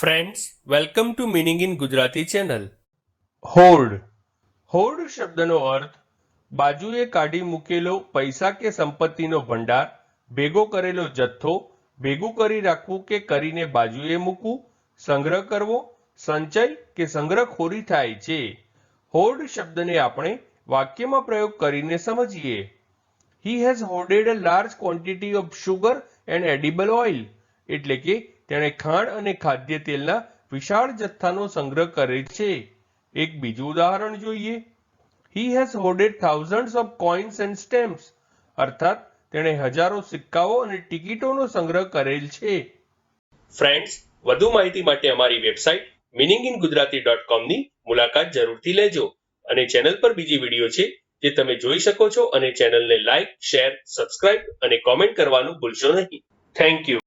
Friends welcome to meaning in Gujarati channel hoard hoard શબ્દનો અર્થ, બાજુએ કાઢી મૂકેલો પૈસા કે સંપત્તિનો ભંડાર, ભેગો કરેલો જથ્થો, ભેગું કરી રાખવું કે કરીને બાજુએ મૂકવું, સંગ્રહ કરવો, સંચય કે સંગ્રહખોરી થાય છે. હોર્ડ શબ્દને આપણે વાક્યમાં પ્રયોગ કરીને સમજીએ. He has hoarded a large quantity of sugar and edible oil એટલે કે તેણે ખાંડ અને ખાદ્ય તેલના વિશાળ જથ્થાનો સંગ્રહ કરે છે. એક બીજું ઉદાહરણ જોઈએ. He has hoarded thousands of coins and stamps અર્થાત, તેણે હજારો સિક્કાઓ અને ટિકિટોનો સંગ્રહ કરેલ છે. ફ્રેન્ડ્સ વધુ માહિતી માટે અમારી website meaning in Gujarati dot કોમની મુલાકાત જરૂરથી લેજો અને ચેનલ પર બીજી વીડિયો છે જે તમે જોઈ શકો છો અને ચેનલને લાઇક, શેર, સબસ્ક્રાઇબ અને કોમેન્ટ કરવાનું ભૂલશો નહીં. Thank you